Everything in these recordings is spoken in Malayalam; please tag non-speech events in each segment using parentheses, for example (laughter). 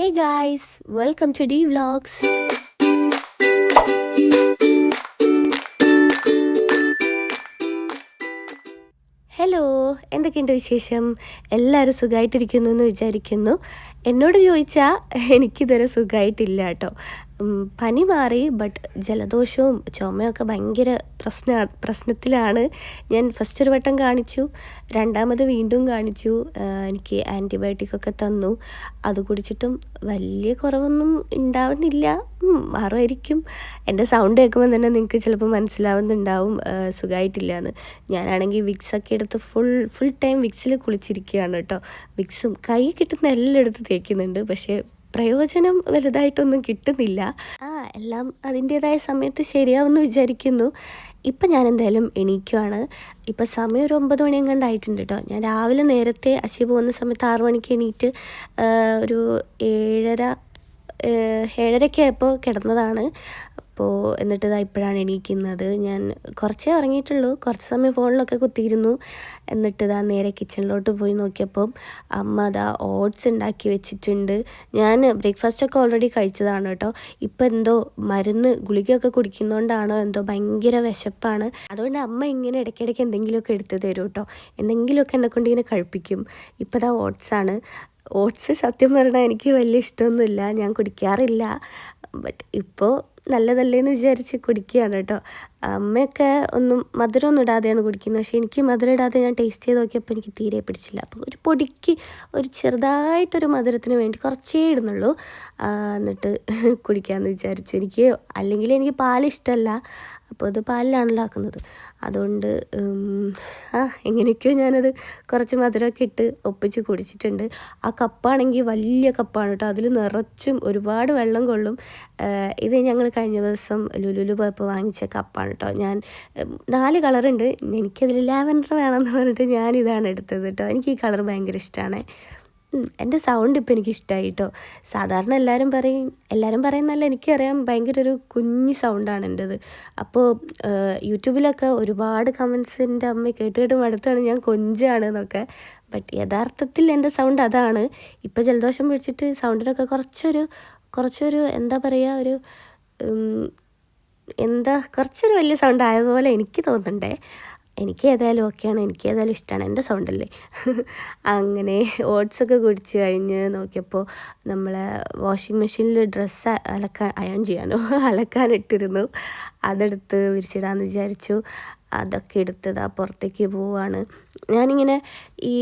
Hey guys, welcome to D Vlogs. Hello എന്തൊക്കെയുണ്ട് വിശേഷം? എല്ലാവരും സുഖമായിട്ടിരിക്കുന്നു എന്ന് വിചാരിക്കുന്നു. എന്നോട് ചോദിച്ചാൽ എനിക്കിതുവരെ സുഖമായിട്ടില്ല കേട്ടോ. പനി മാറി ബട്ട് ജലദോഷവും ചുമയൊക്കെ ഭയങ്കര പ്രശ്ന പ്രശ്നത്തിലാണ്. ഞാൻ ഫസ്റ്റ് ഒരു വട്ടം കാണിച്ചു രണ്ടാമത് വീണ്ടും കാണിച്ചു എനിക്ക് ആന്റിബയോട്ടിക് ഒക്കെ തന്നു. അത് കുടിച്ചിട്ടും വലിയ കുറവൊന്നും ഉണ്ടാവുന്നില്ല. മാറുമായിരിക്കും. എന്റെ സൗണ്ട് കേൾക്കുമ്പോൾ തന്നെ നിങ്ങൾക്ക് ചിലപ്പോൾ മനസ്സിലാവുന്നുണ്ടാവും സുഖമായിട്ടില്ല എന്ന് ഞാനാണെങ്കിൽ വിക്സ് ഒക്കെ എടുത്ത് ഫുൾ ഫുൾ ടൈം വിക്സിൽ കുളിച്ചിരിക്കുകയാണ് കേട്ടോ. വിക്സും കൈ കിട്ടുന്ന എല്ലാം എടുത്ത് തേക്കുന്നുണ്ട് പക്ഷേ പ്രയോജനം വലുതായിട്ടൊന്നും കിട്ടുന്നില്ല. ആ എല്ലാം അതിന്റേതായ സമയത്ത് ശരിയാവുമെന്ന് വിചാരിക്കുന്നു. ഇപ്പം ഞാൻ എന്തായാലും എണീക്കുവാണ്. ഇപ്പം സമയം ഒരു ഒമ്പത് മണി എങ്ങാണ്ടായിട്ടുണ്ട് കേട്ടോ ഞാൻ രാവിലെ നേരത്തെ അശി പോകുന്ന സമയത്ത് ആറു മണിക്ക് എണീറ്റ് ഒരു ഏഴര ഏഴരക്കായപ്പോൾ കിടന്നതാണ്. അപ്പോൾ എന്നിട്ട് ഇതാ ഇപ്പോഴാണ് എണീക്കുന്നത്. ഞാൻ കുറച്ചേ ഉറങ്ങിയിട്ടുള്ളൂ. കുറച്ച് സമയം ഫോണിലൊക്കെ കുത്തിയിരുന്നു. എന്നിട്ട് ഇതാ നേരെ കിച്ചണിലോട്ട് പോയി നോക്കിയപ്പം അമ്മ അതാ ഓട്സ് ഉണ്ടാക്കി വെച്ചിട്ടുണ്ട്. ഞാൻ ബ്രേക്ക്ഫാസ്റ്റൊക്കെ ഓൾറെഡി കഴിച്ചതാണ് കേട്ടോ. ഇപ്പം എന്തോ മരുന്ന് ഗുളികയൊക്കെ കുടിക്കുന്നതുകൊണ്ടാണോ എന്തോ ഭയങ്കര വിശപ്പാണ്. അതുകൊണ്ട് അമ്മ ഇങ്ങനെ ഇടയ്ക്കിടയ്ക്ക് എന്തെങ്കിലുമൊക്കെ എടുത്ത് തരും കേട്ടോ. എന്തെങ്കിലുമൊക്കെ എന്നെ കൊണ്ട് ഇങ്ങനെ കഴിപ്പിക്കും. ഇപ്പം ഇതാ ഓട്സാണ് ഓട്സ് സത്യം പറഞ്ഞാൽ എനിക്ക് വലിയ ഇഷ്ടമൊന്നുമില്ല. ഞാൻ കുടിക്കാറില്ല. ബട്ട് ഇപ്പോൾ നല്ലതല്ലേന്ന് വിചാരിച്ച് കുടിക്കുകയാണ് കേട്ടോ. അമ്മയൊക്കെ ഒന്നും മധുരമൊന്നും ഇടാതെയാണ് കുടിക്കുന്നത്. പക്ഷേ എനിക്ക് മധുരം ഇടാതെ ഞാൻ ടേസ്റ്റ് ചെയ്ത് നോക്കിയപ്പോൾ എനിക്ക് തീരെ പിടിച്ചില്ല. അപ്പോൾ ഒരു പൊടിക്ക് ഒരു ചെറുതായിട്ടൊരു മധുരത്തിന് വേണ്ടി കുറച്ചേ ഇടുന്നുള്ളൂ. എന്നിട്ട് (laughs) കുടിക്കാമെന്ന് വിചാരിച്ചു. എനിക്ക് അല്ലെങ്കിൽ എനിക്ക് പാൽ ഇഷ്ടമല്ല. അപ്പോൾ അത് പാലിലാണല്ലോ ആക്കുന്നത്. അതുകൊണ്ട് ആ എങ്ങനെയൊക്കെയോ ഞാനത് കുറച്ച് മധുരമൊക്കെ ഇട്ട് ഒപ്പിച്ച് കുടിച്ചിട്ടുണ്ട്. ആ കപ്പാണെങ്കിൽ വലിയ കപ്പാണ് കേട്ടോ. അതിൽ നിറച്ചും ഒരുപാട് വെള്ളം കൊള്ളും. ഇത് ഞങ്ങൾ കഴിഞ്ഞ ദിവസം ലുലുലു പോയപ്പോൾ വാങ്ങിച്ച കപ്പാണ്. കേട്ടോ ഞാൻ നാല് കളറുണ്ട്. എനിക്കതിൽ ലാവൻഡർ വേണമെന്ന് പറഞ്ഞിട്ട് ഞാനിതാണ് എടുത്തത് കേട്ടോ. എനിക്ക് ഈ കളർ ഭയങ്കര ഇഷ്ടമാണ് എന്റെ സൗണ്ട് ഇപ്പോൾ എനിക്ക് ഇഷ്ടമായി കേട്ടോ. സാധാരണ എല്ലാവരും പറയും എല്ലാവരും പറയുന്നല്ല എനിക്കറിയാം ഭയങ്കര ഒരു കുഞ്ഞു സൗണ്ടാണ് എന്റെത്. അപ്പോൾ യൂട്യൂബിലൊക്കെ ഒരുപാട് കമൻസ് എന്റെ അമ്മ കേട്ട് കേട്ട് മടുത്താണ് ഞാൻ കൊഞ്ചാണ് എന്നൊക്കെ. ബട്ട് യഥാർത്ഥത്തിൽ എന്റെ സൗണ്ട് അതാണ്. ഇപ്പോൾ ജലദോഷം പിടിച്ചിട്ട് സൗണ്ടിനൊക്കെ കുറച്ചൊരു കുറച്ചൊരു എന്താ പറയുക ഒരു എന്താ കുറച്ചൊരു വലിയ സൗണ്ട് ആയതുപോലെ എനിക്ക് തോന്നണ്ടേ എനിക്ക് ഏതായാലും ഓക്കെയാണ് എനിക്ക് ഏതായാലും ഇഷ്ടമാണ് എന്റെ സൗണ്ടല്ലേ (laughs) അങ്ങനെ ഓട്സൊക്കെ കുടിച്ച് കഴിഞ്ഞ് നോക്കിയപ്പോൾ നമ്മളെ വാഷിംഗ് മെഷീനിൽ ഡ്രസ്സ് അലക്കാൻ അയൺ ചെയ്യാനോ (laughs) അലക്കാനിട്ടിരുന്നു അതെടുത്ത് വിരിച്ചിടാമെന്ന് വിചാരിച്ചു. അതൊക്കെ എടുത്തതാ പുറത്തേക്ക് പോവാണ്. ഞാനിങ്ങനെ ഈ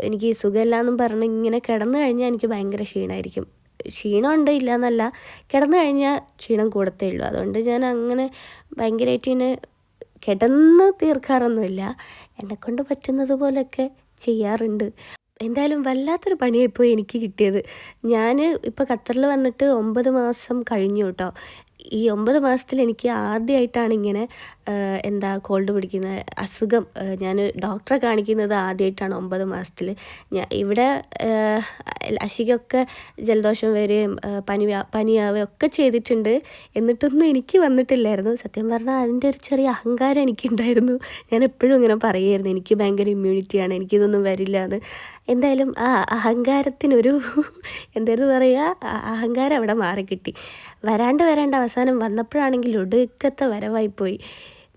എനിക്ക് സുഖമില്ലാന്നും പറഞ്ഞ് ഇങ്ങനെ കിടന്നു കഴിഞ്ഞാൽ എനിക്ക് ഭയങ്കര ക്ഷീണമായിരിക്കും ക്ഷീണമുണ്ട് ഇല്ല എന്നല്ല കിടന്നു കഴിഞ്ഞാൽ ക്ഷീണം കൂടത്തേ ഉള്ളൂ. അതുകൊണ്ട് ഞാൻ അങ്ങനെ ഭയങ്കരമായിട്ട് ഇങ്ങനെ കിടന്ന് തീർക്കാറൊന്നുമില്ല. എന്നെക്കൊണ്ട് പറ്റുന്നത് പോലെയൊക്കെ ചെയ്യാറുണ്ട്. എന്തായാലും വല്ലാത്തൊരു പണിയായിപ്പോയി എനിക്ക് കിട്ടിയത്. ഞാൻ ഇപ്പോൾ ഖത്തറിൽ വന്നിട്ട് ഒമ്പത് മാസം കഴിഞ്ഞു കേട്ടോ. ഈ ഒമ്പത് മാസത്തിൽ എനിക്ക് ആദ്യമായിട്ടാണ് ഇങ്ങനെ എന്താ കോൾഡ് പിടിക്കുന്ന അസുഖം ഞാൻ ഡോക്ടറെ കാണിക്കുന്നത് ആദ്യമായിട്ടാണ് ഒമ്പത് മാസത്തിൽ. ഞാൻ ഇവിടെ അശികൊക്കെ ജലദോഷം വരികയും പനി പനിയാവുകയും ഒക്കെ ചെയ്തിട്ടുണ്ട്. എന്നിട്ടൊന്നും എനിക്ക് വന്നിട്ടില്ലായിരുന്നു. സത്യം പറഞ്ഞാൽ അതിന്റെ ഒരു ചെറിയ അഹങ്കാരം എനിക്കുണ്ടായിരുന്നു. ഞാൻ എപ്പോഴും ഇങ്ങനെ പറയുമായിരുന്നു എനിക്ക് ഭയങ്കര ഇമ്മ്യൂണിറ്റിയാണ് എനിക്കിതൊന്നും വരില്ല എന്ന്. എന്തായാലും ആ അഹങ്കാരത്തിനൊരു (laughs) എന്തായിരുന്നു പറയുക അഹങ്കാരം അവിടെ മാറിക്കിട്ടി. വരാണ്ട് വരാണ്ട് അവസാനം വന്നപ്പോഴാണെങ്കിൽ ഒടുക്കത്തെ വരവായിപ്പോയി.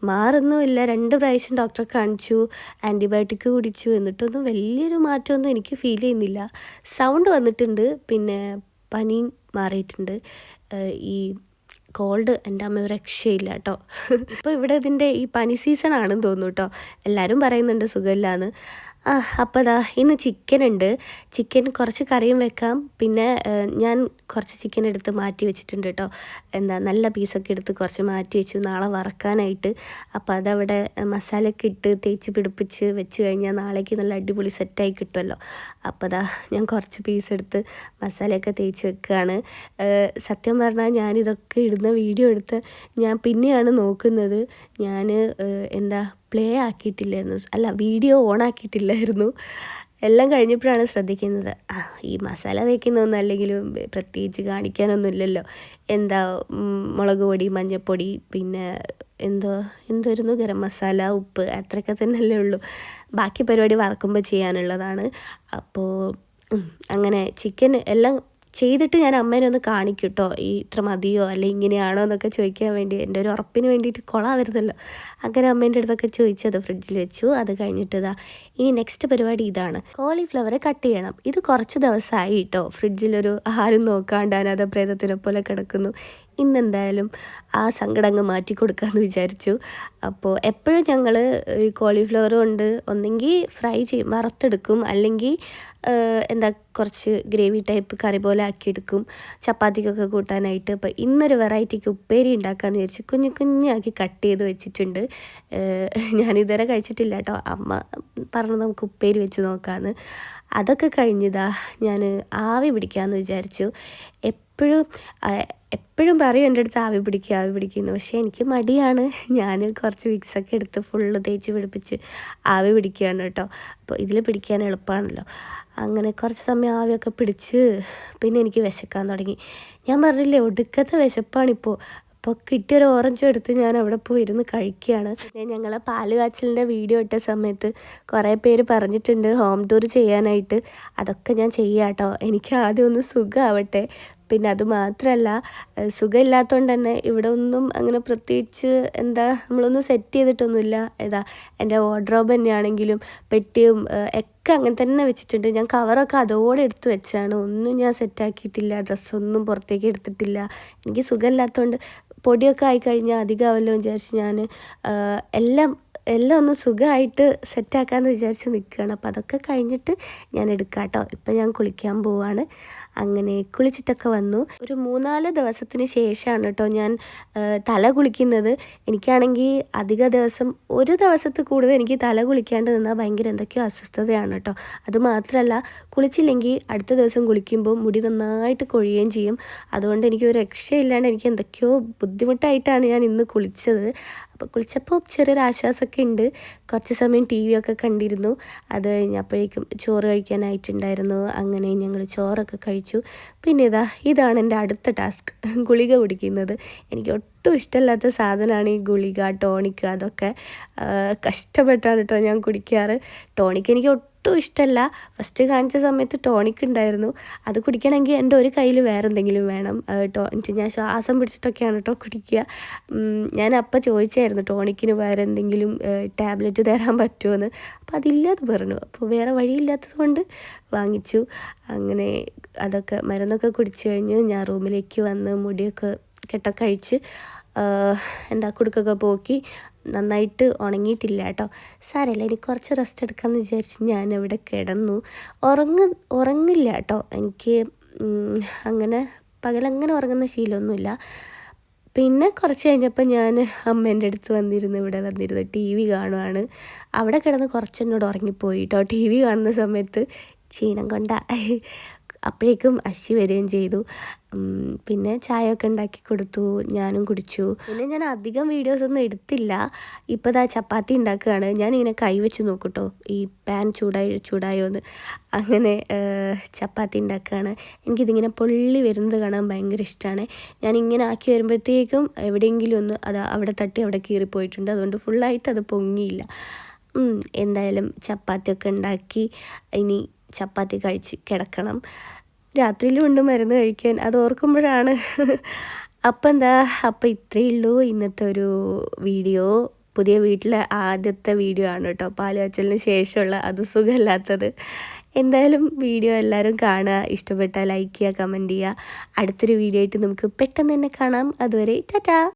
മാറുന്നുമില്ല. രണ്ട് പ്രാവശ്യം ഡോക്ടറെ കാണിച്ചു ആന്റിബയോട്ടിക് കുടിച്ചു എന്നിട്ടൊന്നും വലിയൊരു മാറ്റമൊന്നും എനിക്ക് ഫീൽ ചെയ്യുന്നില്ല. സൗണ്ട് വന്നിട്ടുണ്ട് പിന്നെ പനി മാറിയിട്ടുണ്ട്. ഈ കോൾഡ് എന്റെ അമ്മ രക്ഷയില്ല കേട്ടോ. (laughs) ഇപ്പോൾ ഇവിടെ ഇതിന്റെ ഈ പനി സീസൺ ആണെന്ന് തോന്നുന്നു കേട്ടോ. എല്ലാവരും പറയുന്നുണ്ട് സുഖമില്ലാന്ന്. അപ്പോൾ ദാ ഇന്ന് ചിക്കൻ ഉണ്ട് ചിക്കൻ കുറച്ച് കറിയും വെക്കാം. പിന്നെ ഞാൻ കുറച്ച് ചിക്കൻ എടുത്ത് മാറ്റി വെച്ചിട്ടുണ്ട് കേട്ടോ എന്താ നല്ല പീസൊക്കെ എടുത്ത് കുറച്ച് മാറ്റി വെച്ചു. നാളെ വറക്കാനായിട്ട്. അപ്പോൾ അതവിടെ മസാലയൊക്കെ ഇട്ട് തേച്ച് പിടിപ്പിച്ച് വെച്ച് കഴിഞ്ഞാൽ നാളേക്ക് നല്ല അടിപൊളി സെറ്റായി കിട്ടുമല്ലോ അപ്പോൾ ദാ ഞാൻ കുറച്ച് പീസ് എടുത്ത് മസാലയൊക്കെ തേച്ച് വെക്കുകയാണ് സത്യം പറഞ്ഞാൽ ഞാനിതൊക്കെ ഇടുന്ന വീഡിയോ എടുത്ത് ഞാൻ പിന്നെയാണ് നോക്കുന്നത്. ഞാൻ എന്താ പ്ലേ ആക്കിയിട്ടില്ലായിരുന്നു. അല്ല വീഡിയോ ഓൺ ആക്കിയിട്ടില്ലായിരുന്നു. എല്ലാം കഴിഞ്ഞപ്പോഴാണ് ശ്രദ്ധിക്കുന്നത്. ഈ മസാല തേക്കുന്നൊന്നും അല്ലെങ്കിലും പ്രത്യേകിച്ച് കാണിക്കാനൊന്നുമില്ലല്ലോ. എന്താ മുളക് പൊടി മഞ്ഞൾപ്പൊടി പിന്നെ എന്തോ എന്തായിരുന്നു? ഗരം മസാല ഉപ്പ് അത്രയൊക്കെ തന്നെയല്ലേ ഉള്ളൂ. ബാക്കി പരിപാടി വറക്കുമ്പോൾ ചെയ്യാനുള്ളതാണ്. അപ്പോൾ അങ്ങനെ ചിക്കൻ എല്ലാം ചെയ്തിട്ട് ഞാൻ അമ്മേനെ ഒന്ന് കാണിക്കും കേട്ടോ ഈ ഇത്ര മതിയോ? അല്ലെ ഇങ്ങനെയാണോ എന്നൊക്കെ ചോദിക്കാൻ വേണ്ടി. എന്റെ ഒരു ഉറപ്പിന് വേണ്ടിയിട്ട് കൊളാവരുതല്ലോ. അങ്ങനെ അമ്മേന്റെ അടുത്തൊക്കെ ചോദിച്ചത് ഫ്രിഡ്ജിൽ വെച്ചു. അത് കഴിഞ്ഞിട്ട് ഇതാ ഇനി നെക്സ്റ്റ് പരിപാടി ഇതാണ്. കോളിഫ്ലവർ കട്ട് ചെയ്യണം. ഇത് കുറച്ച് ദിവസമായി കേട്ടോ ഫ്രിഡ്ജിലൊരു ആരും നോക്കാണ്ട് അനാഥപ്രേതത്തിനെ പോലെ കിടക്കുന്നു. ഇന്നെന്തായാലും ആ സങ്കടം അങ്ങ് മാറ്റി കൊടുക്കാമെന്ന് വിചാരിച്ചു. അപ്പോൾ എപ്പോഴും ഞങ്ങൾ ഈ കോളിഫ്ലവർ കൊണ്ട് ഒന്നെങ്കിൽ ഫ്രൈ ചെയ്യും വറുത്തെടുക്കും. അല്ലെങ്കിൽ എന്താ കുറച്ച് ഗ്രേവി ടൈപ്പ് കറി പോലെ ആക്കിയെടുക്കും. ചപ്പാത്തിക്കൊക്കെ കൂട്ടാനായിട്ട്. അപ്പോൾ ഇന്നൊരു വെറൈറ്റിക്ക് ഉപ്പേരി ഉണ്ടാക്കാമെന്ന് വിചാരിച്ച് കുഞ്ഞു കുഞ്ഞാക്കി കട്ട് ചെയ്ത് വെച്ചിട്ടുണ്ട്. ഞാനിതുവരെ കഴിച്ചിട്ടില്ല കേട്ടോ. അമ്മ പറഞ്ഞു നമുക്ക് ഉപ്പേരി വെച്ച് നോക്കാമെന്ന് അതൊക്കെ കഴിഞ്ഞതാ ഞാൻ ആവി പിടിക്കാമെന്ന് വിചാരിച്ചു. എപ്പോഴും എപ്പോഴും പറയും എന്റെ അടുത്ത് ആവി പിടിക്കുക ആവി പിടിക്കുന്നു പക്ഷേ എനിക്ക് മടിയാണ്. ഞാൻ കുറച്ച് വിക്സൊക്കെ എടുത്ത് ഫുള്ള് തേച്ച് പിടിപ്പിച്ച് ആവി പിടിക്കുകയാണ് കേട്ടോ. അപ്പോൾ ഇതിൽ പിടിക്കാൻ എളുപ്പമാണല്ലോ. അങ്ങനെ കുറച്ച് സമയം ആവിയൊക്കെ പിടിച്ച് പിന്നെ എനിക്ക് വിശക്കാൻ തുടങ്ങി. ഞാൻ പറഞ്ഞില്ലേ ഒടുക്കത്തെ വിശപ്പാണിപ്പോൾ. അപ്പോൾ കിട്ടിയൊരു ഓറഞ്ച് എടുത്ത് ഞാൻ അവിടെ പോയി ഇരുന്ന് കഴിക്കുകയാണ്. പിന്നെ ഞങ്ങളെ പാൽ കാച്ചലിന്റെ വീഡിയോ ഇട്ട സമയത്ത് കുറേ പേര് പറഞ്ഞിട്ടുണ്ട് ഹോം ടൂർ ചെയ്യാനായിട്ട്. അതൊക്കെ ഞാൻ ചെയ്യാം കേട്ടോ. എനിക്ക് ആദ്യം ഒന്ന് സുഖമാവട്ടെ. പിന്നെ അത് മാത്രമല്ല സുഖമില്ലാത്തതുകൊണ്ട് തന്നെ ഇവിടെ ഒന്നും അങ്ങനെ പ്രത്യേകിച്ച് എന്താ നമ്മളൊന്നും സെറ്റ് ചെയ്തിട്ടൊന്നുമില്ല. ഏതാ എന്റെ വാർഡ്രോബ് തന്നെയാണെങ്കിലും പെട്ടിയും ഒക്കെ അങ്ങനെ തന്നെ വെച്ചിട്ടുണ്ട്. ഞാൻ കവറൊക്കെ അതോടെ എടുത്ത് വെച്ചാണ്. ഒന്നും ഞാൻ സെറ്റാക്കിയിട്ടില്ല ഡ്രസ്സൊന്നും പുറത്തേക്ക് എടുത്തിട്ടില്ല. എനിക്ക് സുഖമില്ലാത്തതുകൊണ്ട് പൊടിയൊക്കെ ആയിക്കഴിഞ്ഞാൽ അധികമാവല്ലോ വിചാരിച്ച് ഞാൻ എല്ലാം എല്ലാം ഒന്ന് സുഖമായിട്ട് സെറ്റാക്കാമെന്ന് വിചാരിച്ച് നിൽക്കുകയാണ് അപ്പോൾ അതൊക്കെ കഴിഞ്ഞിട്ട് ഞാൻ എടുക്കാം കേട്ടോ ഇപ്പം ഞാൻ കുളിക്കാൻ പോവാണ്. അങ്ങനെ കുളിച്ചിട്ടൊക്കെ വന്നു. ഒരു മൂന്നാൽ ദിവസത്തിന് ശേഷമാണ് കേട്ടോ ഞാൻ തല കുളിക്കുന്നത്. എനിക്കാണെങ്കിൽ അധിക ദിവസം ഒരു ദിവസത്തിൽ കൂടുതൽ എനിക്ക് തല കുളിക്കാണ്ട് നിന്നാൽ ഭയങ്കര എന്തൊക്കെയോ അസ്വസ്ഥതയാണ് കേട്ടോ. അത് മാത്രമല്ല കുളിച്ചില്ലെങ്കിൽ അടുത്ത ദിവസം കുളിക്കുമ്പോൾ മുടി നന്നായിട്ട് കൊഴിയുകയും ചെയ്യും. അതുകൊണ്ട് എനിക്ക് ഒരു രക്ഷയില്ലാണ്ട് എനിക്ക് എന്തൊക്കെയോ ബുദ്ധിമുട്ടായിട്ടാണ് ഞാൻ ഇന്ന് കുളിച്ചത്. അപ്പോൾ കുളിച്ചപ്പോൾ ചെറിയൊരു ആശ്വാസമൊക്കെ ഉണ്ട്. കുറച്ച് സമയം ടി വി ഒക്കെ കണ്ടിരുന്നു. അത് കഴിഞ്ഞപ്പോഴേക്കും ചോറ് കഴിക്കാനായിട്ടുണ്ടായിരുന്നു. അങ്ങനെ ഞങ്ങൾ ചോറൊക്കെ കഴിച്ചു. പിന്നെ ഇതാ ഇതാണ് എന്റെ അടുത്ത ടാസ്ക് ഗുളിക കുടിക്കുന്നത്. എനിക്ക് ഒട്ടും ഇഷ്ടമില്ലാത്ത സാധനമാണ് ഈ ഗുളിക ടോണിക്ക് അതൊക്കെ. കഷ്ടപ്പെട്ടാണ് കേട്ടോ ഞാൻ കുടിക്കാറ്. ടോണിക്ക് എനിക്ക് ഒട്ടും ഒട്ടും ഇഷ്ടമല്ല ഫസ്റ്റ് കാണിച്ച സമയത്ത് ടോണിക് ഉണ്ടായിരുന്നു. അത് കുടിക്കണമെങ്കിൽ എന്റെ ഒരു കയ്യിൽ വേറെ എന്തെങ്കിലും വേണം. ടോ ഞാൻ ശ്വാസം പിടിച്ചിട്ടൊക്കെയാണ് കേട്ടോ കുടിക്കുക. ഞാൻ അപ്പം ചോദിച്ചായിരുന്നു ടോണിക്കിന് വേറെ എന്തെങ്കിലും ടാബ്ലറ്റ് തരാൻ പറ്റുമോ അപ്പോൾ അതില്ലാതെ പറഞ്ഞു. അപ്പോൾ വേറെ വഴിയില്ലാത്തത് കൊണ്ട് വാങ്ങിച്ചു. അങ്ങനെ അതൊക്കെ മരുന്നൊക്കെ കുടിച്ചു കഴിഞ്ഞ്. ഞാൻ റൂമിലേക്ക് വന്ന് മുടിയൊക്കെ കെട്ടൊക്കെ കഴിച്ച് എന്താ കുടുക്കൊക്കെ പോക്കി നന്നായിട്ട് ഉണങ്ങിയിട്ടില്ല കേട്ടോ. സാരമില്ല എനിക്ക് കുറച്ച് റെസ്റ്റ് എടുക്കാമെന്ന് വിചാരിച്ച് ഞാൻ അവിടെ കിടന്നു. ഉറങ്ങ ഉറങ്ങില്ല കേട്ടോ. എനിക്ക് അങ്ങനെ പകലങ്ങനെ ഉറങ്ങുന്ന ശീലമൊന്നുമില്ല. പിന്നെ കുറച്ച് കഴിഞ്ഞപ്പോൾ ഞാൻ അമ്മേന്റെ അടുത്ത് വന്നിരുന്നു. ഇവിടെ വന്നിരുന്നു. ടി വി കാണുവാണ്. അവിടെ കിടന്ന് കുറച്ചെന്നോട് ഉറങ്ങിപ്പോയി കേട്ടോ. ടി വി കാണുന്ന സമയത്ത് ക്ഷീണം കൊണ്ട. അപ്പോഴേക്കും അശി വരികയും ചെയ്തു. പിന്നെ ചായ ഒക്കെ ഉണ്ടാക്കി കൊടുത്തു. ഞാനും കുടിച്ചു. പിന്നെ ഞാൻ അധികം വീഡിയോസ് ഒന്നും എടുത്തില്ല. ഇപ്പോൾ ഇതാ ചപ്പാത്തി ഉണ്ടാക്കുകയാണ്. ഞാൻ ഇങ്ങനെ കൈവച്ച് നോക്കട്ടോ. ഈ പാൻ ചൂടായി ചൂടായോ എന്ന് അങ്ങനെ ചപ്പാത്തി ഉണ്ടാക്കുകയാണ്. എനിക്കിതിങ്ങനെ പൊള്ളി വരുന്നത് കാണാൻ ഭയങ്കര ഇഷ്ടമാണ് ഞാൻ ഇങ്ങനെ ആക്കി വരുമ്പോഴത്തേക്കും എവിടെയെങ്കിലും ഒന്ന് അത് അവിടെ തട്ടി അവിടെ കീറിപ്പോയിട്ടുണ്ട് അതുകൊണ്ട് ഫുള്ളായിട്ട് അത് പൊങ്ങിയില്ല. എന്തായാലും ചപ്പാത്തിയൊക്കെ ഉണ്ടാക്കി. ഇനി ചപ്പാത്തി കഴിച്ച് കിടക്കണം. രാത്രിയിലും ഉണ്ട് മരുന്ന് കഴിക്കാൻ അത് ഓർക്കുമ്പോഴാണ്. അപ്പം എന്താ? അപ്പം ഇത്രയേ ഉള്ളൂ ഇന്നത്തെ ഒരു വീഡിയോ. പുതിയ വീട്ടിലെ ആദ്യത്തെ വീഡിയോ ആണ് കേട്ടോ. പാൽ വച്ചലിന് ശേഷമുള്ള അത് സുഖമില്ലാത്തത്. എന്തായാലും വീഡിയോ എല്ലാവരും കാണുക. ഇഷ്ടപ്പെട്ടാൽ ലൈക്ക് ചെയ്യുക കമന്റ് ചെയ്യുക. അടുത്തൊരു വീഡിയോ ആയിട്ട് നമുക്ക് പെട്ടെന്ന് തന്നെ കാണാം. അതുവരെ ടാറ്റാ.